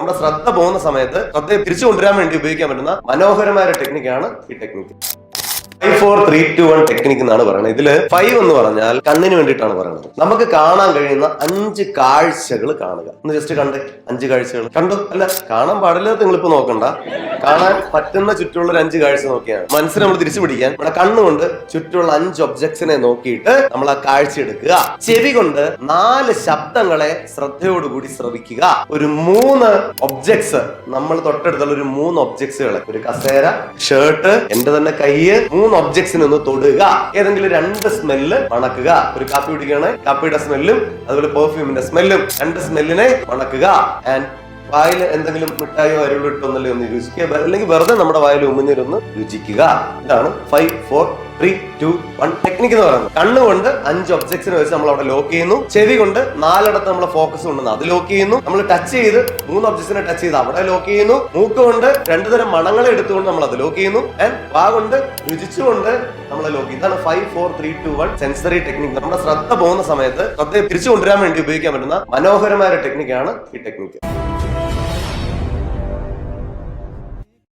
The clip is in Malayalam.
നമ്മുടെ ശ്രദ്ധ പോകുന്ന സമയത്ത് ശ്രദ്ധയെ തിരിച്ചു കൊണ്ടുവരാൻ വേണ്ടി ഉപയോഗിക്കാൻ പറ്റുന്ന മനോഹരമായ ഒരു ടെക്നിക്കാണ് ഈ technique five four three two one technique എന്നാണ് പറയുന്നത്. ഇതിൽ ഫൈവ് എന്ന് പറഞ്ഞാൽ കണ്ണിന് വേണ്ടിയിട്ടാണ് പറയുന്നത്. നമുക്ക് കാണാൻ കഴിയുന്ന അഞ്ച് കാഴ്ചകൾ കാണുക. ഒന്ന് ജസ്റ്റ് കണ്ടേ? അഞ്ച് കാഴ്ചകൾ കണ്ടു? അല്ല കാണാൻ പാടില്ല നിങ്ങൾ ഇപ്പൊ നോക്കണ്ട. കാണാൻ പറ്റുന്ന ചുറ്റുമുള്ള ഒരു അഞ്ച് കാഴ്ച നോക്കിയാണ്. മനസ്സിനെ നമ്മൾ തിരിച്ചു പിടിക്കാൻ. നമ്മുടെ കണ്ണുകൊണ്ട് ചുറ്റുമുള്ള അഞ്ച് ഒബ്ജക്ട്സിനെ നോക്കിയിട്ട് നമ്മൾ ആ കാഴ്ച എടുക്കുക. ചെവി കൊണ്ട് നാല് ശബ്ദങ്ങളെ ശ്രദ്ധയോടുകൂടി ശ്രവിക്കുക. ഒരു മൂന്ന് ഒബ്ജക്ട്സ് നമ്മൾ തൊട്ടടുത്തുള്ള ഒരു മൂന്ന് ഒബ്ജക്ട്സുകളെ ഒരു കസേര ഷർട്ട് എന്റെ തന്നെ കയ്യ് മൂന്ന് ഒബ്ജക്ട്സിനെ ഒന്ന് തൊടുക. ഏതെങ്കിലും രണ്ട് സ്മെല്ല് മണക്കുക. ഒരു കാപ്പി കുടിക്കുകയാണ് കാപ്പിയുടെ സ്മെല്ലും അതുപോലെ പെർഫ്യൂമിന്റെ സ്മെല്ലും രണ്ട് സ്മെല്ലിനെ മണക്കുക. ആൻഡ് വായിൽ എന്തെങ്കിലും മിഠായോ അരുളോ ഇട്ടൊന്നല്ലേ ഒന്ന് രുചിക്കുക അല്ലെങ്കിൽ വെറുതെ നമ്മുടെ വായിൽ ഉമ്മിഞ്ഞിരുന്ന് രുചിക്കുക. ഇതാണ് five four three two one technique എന്ന് പറയുന്നത്. കണ്ണുകൊണ്ട് അഞ്ച് ഒബ്ജക്ട്സിനെ വെച്ച് നമ്മൾ അവിടെ ലോക്ക് ചെയ്യുന്നു. ചെവി കൊണ്ട് നാലിടത്ത് നമ്മൾ ഫോക്കസ് കൊണ്ടുവന്ന് അത് ലോക്ക് ചെയ്യുന്നു. നമ്മൾ ടച്ച് ചെയ്ത് മൂന്ന് ഒബ്ജക്ട്സിനെ ടച്ച് ചെയ്ത് അവിടെ ലോക്ക് ചെയ്യുന്നു. മൂക്ക് കൊണ്ട് രണ്ടുതരം മണങ്ങളെ എടുത്തുകൊണ്ട് നമ്മൾ അത് ലോക്ക് ചെയ്യുന്നു. വാ കൊണ്ട് രുചിച്ചുകൊണ്ട് നമ്മൾ ലോക്ക് ഇതാണ് five four three two one sensory technique നമ്മുടെ ശ്രദ്ധ പോകുന്ന സമയത്ത് ശ്രദ്ധയെ തിരിച്ചു കൊണ്ടുവരാൻ വേണ്ടി ഉപയോഗിക്കാൻ പറ്റുന്ന മനോഹരമായ ഒരു ടെക്നിക്കാണ് ഈ ടെക്നിക്ക്